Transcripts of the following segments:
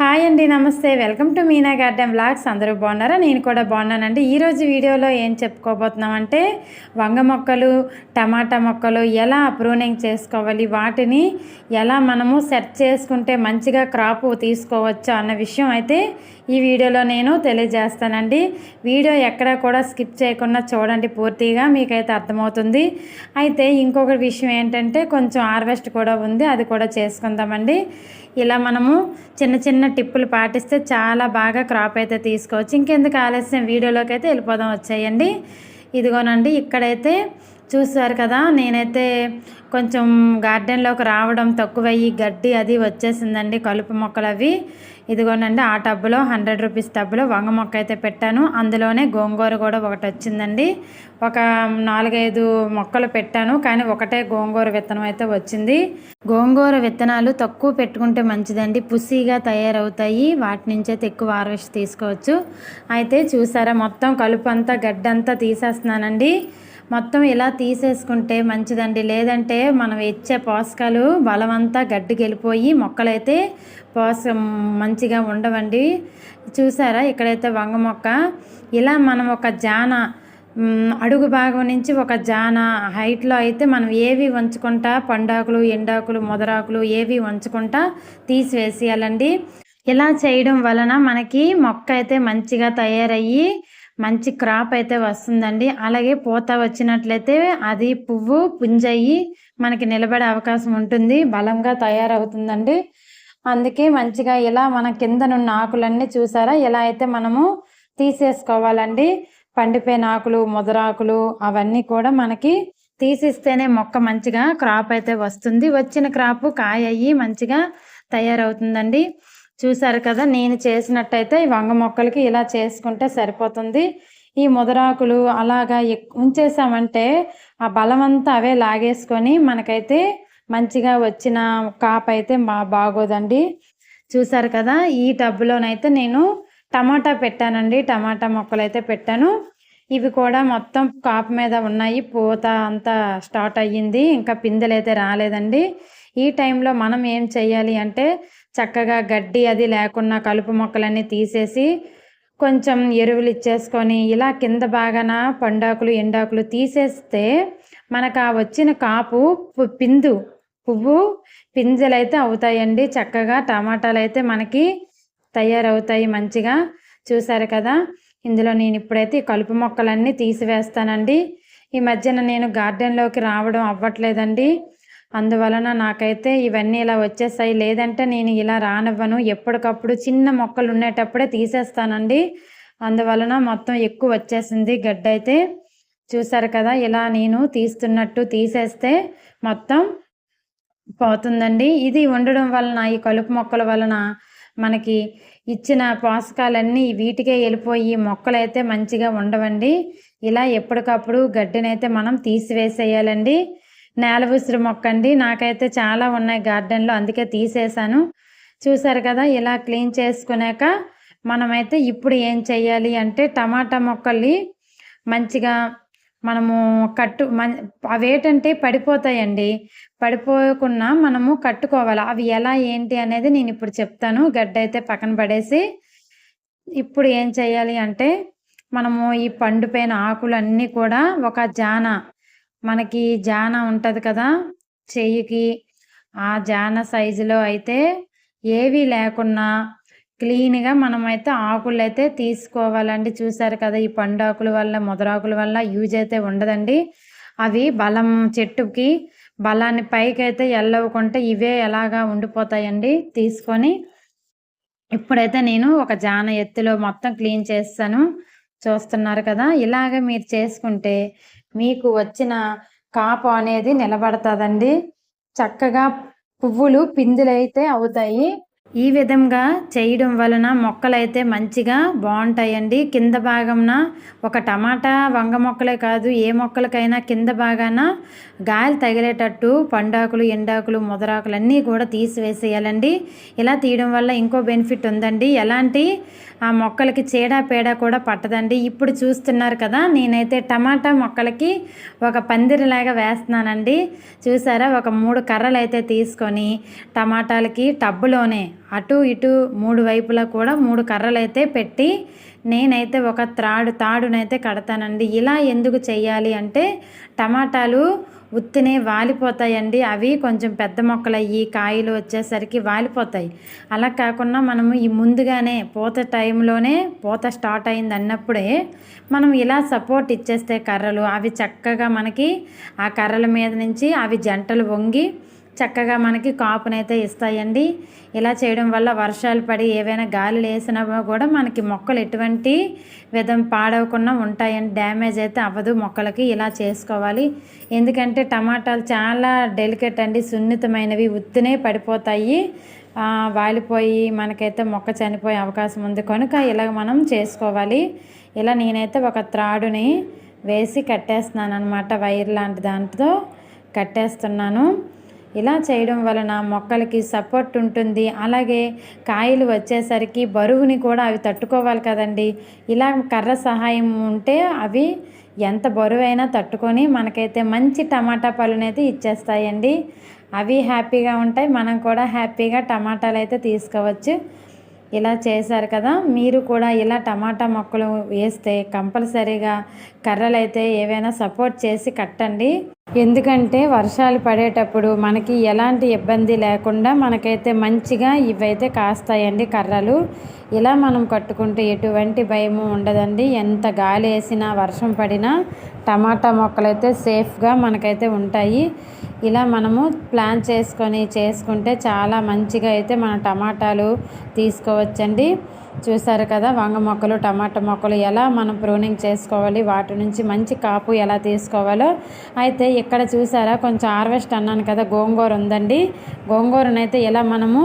Hi అండి నమస్తే. Welcome to Meena garden blogs అందరూ బాగున్నారా? నేను కూడా బాగున్నానండి. ఈరోజు వీడియోలో ఏం చెప్పుకోబోతున్నామంటే వంగ మొక్కలు టమాటా మొక్కలు ఎలా ప్రూనింగ్ చేసుకోవాలి వాటిని ఎలా మనము సెట్ చేసుకుంటే మంచిగా క్రాప్ తీసుకోవచ్చు అన్న విషయం అయితే ఈ వీడియోలో నేను తెలియజేస్తానండి. వీడియో ఎక్కడా కూడా స్కిప్ చేయకుండా చూడండి పూర్తిగా మీకైతే అర్థమవుతుంది. అయితే ఇంకొక విషయం ఏంటంటే కొంచెం హార్వెస్ట్ కూడా ఉంది అది కూడా చేసుకుందామండి. ఇలా మనము చిన్న చిన్న టిప్పులు పాటిస్తే చాలా బాగా క్రాప్ అయితే తీసుకోవచ్చు. ఇంకెందుకు ఆలస్యం వీడియోలోకి అయితే వెళ్ళిపోదాం వచ్చేయండి. ఇదిగోనండి ఇక్కడైతే చూసారు కదా నేనైతే కొంచెం గార్డెన్లోకి రావడం తక్కువయ్యి గడ్డి అది వచ్చేసిందండి కలుపు మొక్కలు అవి. ఇదిగోనండి ఆ టబ్బులో హండ్రెడ్ రూపీస్ టబ్బులో వంగ మొక్క అయితే పెట్టాను. అందులోనే గోంగూర కూడా ఒకటి వచ్చిందండి. ఒక నాలుగైదు మొక్కలు పెట్టాను కానీ ఒకటే గోంగూర విత్తనం అయితే వచ్చింది. గోంగూర విత్తనాలు తక్కువ పెట్టుకుంటే మంచిదండి. పుసిగా తయారవుతాయి. వాటి నుంచి అయితే ఎక్కువ హార్వెస్ట్ తీసుకోవచ్చు. అయితే చూసారా మొత్తం కలుపు అంతా గడ్డంతా తీసేస్తున్నానండి. మొత్తం ఇలా తీసేసుకుంటే మంచిదండి. లేదంటే మనం ఇచ్చే పోషకాలు బలమంతా గడ్డికి వెళ్ళిపోయి మొక్కలైతే పోషకం మంచిగా ఉండవండి. చూసారా? ఇక్కడైతే వంగ మొక్క. ఇలా మనం ఒక జాన అడుగు భాగం నుంచి ఒక జాన హైట్లో అయితే మనం ఏవి వంచుకుంటా పండాకులు ఎండాకులు మొదరాకులు ఏవి వంచుకుంటా తీసివేసేయాలండి. ఇలా చేయడం వలన మనకి మొక్క అయితే మంచిగా తయారయ్యి మంచి క్రాప్ అయితే వస్తుందండి. అలాగే పూత వచ్చినట్లయితే అది పువ్వు పుంజయ్యి మనకి నిలబడే అవకాశం ఉంటుంది. బలంగా తయారవుతుందండి. అందుకే మంచిగా ఇలా మన కిందనున్న ఆకులన్నీ చూసారా? ఇలా అయితే మనము తీసేసుకోవాలండి. పండిపోయిన ఆకులు ముదరాకులు అవన్నీ కూడా మనకి తీసిస్తేనే మొక్క మంచిగా క్రాప్ అయితే వస్తుంది. వచ్చిన క్రాప్ కాయ అయ్యి మంచిగా తయారవుతుందండి. చూసారు కదా నేను చేసినట్టయితే ఈ వంగ మొక్కలకి ఇలా చేసుకుంటే సరిపోతుంది. ఈ ముదరాకులు అలాగా ఉంచేసామంటే ఆ బలం అంతా అవే లాగేసుకొని మనకైతే మంచిగా వచ్చిన కాపు అయితే మా బాగోదండి. చూసారు కదా ఈ టబ్బులోనైతే నేను టమాటా పెట్టానండి. టమాటా మొక్కలు అయితే పెట్టాను. ఇవి కూడా మొత్తం కాపు మీద ఉన్నాయి. పూత అంతా స్టార్ట్ అయ్యింది. ఇంకా పిందెలు అయితే రాలేదండి. ఈ టైంలో మనం ఏం చేయాలి అంటే చక్కగా గడ్డి అది లేకుండా కలుపు మొక్కలన్నీ తీసేసి కొంచెం ఎరువులు ఇచ్చేసుకొని ఇలా కింద బాగాన పండాకులు ఎండాకులు తీసేస్తే మనకు ఆ వచ్చిన కాపు పిందు పువ్వు పింజలు అయితే అవుతాయండి. చక్కగా టమాటాలు అయితే మనకి తయారవుతాయి మంచిగా. చూసారు కదా? ఇందులో నేను ఇప్పుడైతే కలుపు మొక్కలన్నీ తీసివేస్తానండి. ఈ మధ్యన నేను గార్డెన్లోకి రావడం అవ్వట్లేదండి. అందువలన నాకైతే ఇవన్నీ ఇలా వచ్చేస్తాయి లేదంటే నేను ఇలా రానివ్వను. ఎప్పటికప్పుడు చిన్న మొక్కలు ఉండేటప్పుడే తీసేస్తానండి. అందువలన మొత్తం ఎక్కువ వచ్చేసింది గడ్డ అయితే. చూసారు కదా ఇలా నేను తీస్తున్నట్టు తీసేస్తే మొత్తం పోతుందండి. ఇది ఉండడం వలన ఈ కలుపు మొక్కల వలన మనకి ఇచ్చిన పోషకాలన్నీ వీటికే వెళ్ళిపోయి మొక్కలైతే మంచిగా ఉండవండి. ఇలా ఎప్పటికప్పుడు గడ్డినైతే మనం తీసివేసేయాలండి. నేల ఉసిరి మొక్క అండి నాకైతే చాలా ఉన్నాయి గార్డెన్లో అందుకే తీసేసాను చూసారు కదా ఇలా క్లీన్ చేసుకున్నాక మనమైతే ఇప్పుడు ఏం చేయాలి అంటే టమాటా మొక్కల్ని మంచిగా మనము కట్టు అవేటంటే పడిపోతాయండి. పడిపోకుండా మనము కట్టుకోవాలి. అవి ఎలా ఏంటి అనేది నేను ఇప్పుడు చెప్తాను. గడ్డ అయితే పక్కన పడేసి ఇప్పుడు ఏం చేయాలి అంటే మనము ఈ పండుపైన ఆకులన్నీ కూడా ఒక జాన మనకి జాన ఉంటుంది కదా చెయ్యికి. ఆ జాన సైజులో అయితే ఏవి లేకున్నా క్లీన్గా మనమైతే ఆకులు అయితే తీసుకోవాలండి. చూసారు కదా ఈ పండాకుల వల్ల ముదరాకుల వల్ల యూజ్ అయితే ఉండదండి. అవి బలం చెట్టుకి బలాన్ని పైకి అయితే ఎల్లవకుంటే ఇవే ఎలాగా ఉండిపోతాయండి. తీసుకొని ఇప్పుడైతే నేను ఒక జాన ఎత్తులో మొత్తం క్లీన్ చేస్తాను. చూస్తున్నారు కదా ఇలాగ మీరు చేసుకుంటే మీకు వచ్చిన కాపు అనేది నిలబడతాదండి. చక్కగా పువ్వులు పిందులైతే అవుతాయి. ఈ విధంగా చేయడం వలన మొక్కలైతే మంచిగా బాగుంటాయండి. కింద భాగంన ఒక టమాటా వంగ మొక్కలే కాదు ఏ మొక్కలకైనా కింద భాగాన గాలి తగిలేటట్టు పండాకులు ఎండాకులు ముదరాకులు అన్నీ కూడా తీసివేసేయాలండి. ఇలా తీయడం వల్ల ఇంకో బెనిఫిట్ ఉందండి. ఎలాంటి ఆ మొక్కలకి చీడ పేడ కూడా పట్టదండి. ఇప్పుడు చూస్తున్నారు కదా నేనైతే టమాటా మొక్కలకి ఒక పందిరిలాగా వేస్తున్నానండి. చూసారా? ఒక మూడు కర్రలు అయితే తీసుకొని టమాటాలకి టబ్బులోనే అటు ఇటు మూడు వైపులా కూడా మూడు కర్రలు అయితే పెట్టి నేనైతే ఒక త్రాడు తాడునైతే కడతానండి. ఇలా ఎందుకు చేయాలి అంటే టమాటాలు ఉత్తినే వాలిపోతాయండి. అవి కొంచెం పెద్ద మొక్కలు అయ్యి కాయలు వచ్చేసరికి వాలిపోతాయి. అలా కాకుండా మనము ఈ ముందుగానే పూత టైంలోనే పూత స్టార్ట్ అయింది అన్నప్పుడే మనం ఇలా సపోర్ట్ ఇచ్చేస్తే కర్రలు అవి చక్కగా మనకి ఆ కర్రల మీద నుంచి అవి జంటలు వంగి చక్కగా మనకి కాపునైతే ఇస్తాయండి. ఇలా చేయడం వల్ల వర్షాలు పడి ఏవైనా గాలి వేసినా కూడా మనకి మొక్కలు ఎటువంటి విధం పాడవకుండా ఉంటాయండి. డ్యామేజ్ అయితే అవ్వదు మొక్కలకి. ఇలా చేసుకోవాలి. ఎందుకంటే టమాటాలు చాలా డెలికేట్ అండి. సున్నితమైనవి ఉత్తినే పడిపోతాయి. వాలిపోయి మనకైతే మొక్క చనిపోయే అవకాశం ఉంది. కనుక ఇలా మనం చేసుకోవాలి. ఇలా నేనైతే ఒక త్రాడుని వేసి కట్టేస్తున్నాను అనమాట వైర్ లాంటి దాంట్లో కట్టేస్తున్నాను. ఇలా చేయడం వలన మొక్కలకి సపోర్ట్ ఉంటుంది. అలాగే కాయలు వచ్చేసరికి బరువుని కూడా అవి తట్టుకోవాలి కదండి. ఇలా కర్ర సహాయం ఉంటే అవి ఎంత బరువైనా తట్టుకొని మనకైతే మంచి టమాటా పళ్ళునైతే ఇచ్చేస్తాయండి. అవి హ్యాపీగా ఉంటాయి. మనం కూడా హ్యాపీగా టమాటాలు అయితే తీసుకోవచ్చు. ఇలా చేశారు కదా. మీరు కూడా ఇలా టమాటా మొక్కలు వేస్తే కంపల్సరీగా కర్రలు అయితే ఏవైనా సపోర్ట్ చేసి కట్టండి. ఎందుకంటే వర్షాలు పడేటప్పుడు మనకి ఎలాంటి ఇబ్బంది లేకుండా మనకైతే మంచిగా ఇవైతే కాస్తాయండి కర్రలు. ఇలా మనం కట్టుకుంటే ఎటువంటి భయము ఉండదండి. ఎంత గాలి వేసినా వర్షం పడినా టమాటా మొక్కలైతే సేఫ్గా మనకైతే ఉంటాయి. ఇలా మనము ప్లాన్ చేసుకొని చేసుకుంటే చాలా మంచిగా అయితే మన టమాటాలు తీసుకోవచ్చండి. చూసారు కదా వంగ మొక్కలు టమాటా మొక్కలు ఎలా మనం ప్రూనింగ్ చేసుకోవాలి వాటి నుంచి మంచి కాపు ఎలా తీసుకోవాలో. అయితే ఇక్కడ చూసారా కొంచెం హార్వెస్ట్ అన్నాను కదా గోంగూర ఉందండి. గోంగూరనైతే ఇలా మనము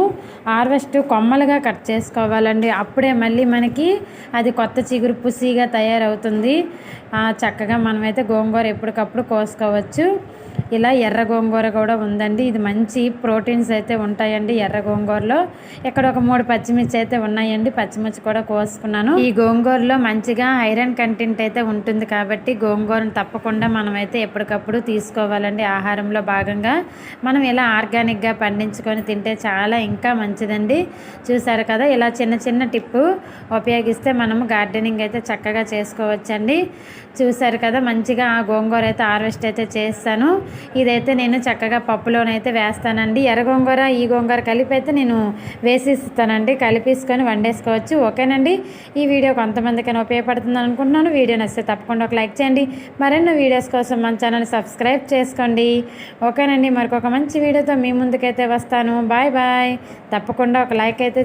హార్వెస్ట్ కొమ్మలుగా కట్ చేసుకోవాలండి. అప్పుడే మళ్ళీ మనకి అది కొత్త చిగురు పుసిగా తయారవుతుంది. చక్కగా మనమైతే అయితే గోంగూర ఎప్పటికప్పుడు కోసుకోవచ్చు. ఇలా ఎర్ర గోంగూర కూడా ఉందండి. ఇది మంచి ప్రోటీన్స్ అయితే ఉంటాయండి ఎర్ర గోంగూరలో. ఇక్కడ ఒక మూడు పచ్చిమిర్చి అయితే ఉన్నాయండి. పచ్చిమిర్చి కూడా కోసుకున్నాను. ఈ గోంగూరలో మంచిగా ఐరన్ కంటెంట్ అయితే ఉంటుంది కాబట్టి గోంగూరను తప్పకుండా మనమైతే ఎప్పటికప్పుడు తీసుకోవాలండి. ఆహారంలో భాగంగా మనం ఇలా ఆర్గానిక్గా పండించుకొని తింటే చాలా ఇంకా మంచిదండి. చూసారు కదా ఇలా చిన్న చిన్న టిప్పు ఉపయోగిస్తే మనము గార్డెనింగ్ అయితే చక్కగా చేసుకోవచ్చండి. చూసారు కదా మంచిగా ఆ గోంగూర అయితే హార్వెస్ట్ అయితే చేస్తాను. ఇదైతే నేను చక్కగా పప్పులోనైతే వేస్తానండి. ఎర్ర గోంగూర ఈ గోంగూర కలిపి అయితే నేను వేసిస్తానండి. కలిపేసుకొని వండేసుకోవచ్చు. ఓకేనండి? ఈ వీడియో కొంతమందికైనా ఉపయోగపడుతుంది అనుకుంటున్నాను. వీడియో నచ్చితే తప్పకుండా ఒక లైక్ చేయండి. మరెన్నో వీడియోస్ కోసం మన ఛానల్ సబ్స్క్రైబ్ చేసుకోండి. ఓకేనండి? మరికొక మంచి వీడియోతో మీ ముందుకైతే వస్తాను. Bye bye. తప్పకుండా ఒక లైక్ అయితే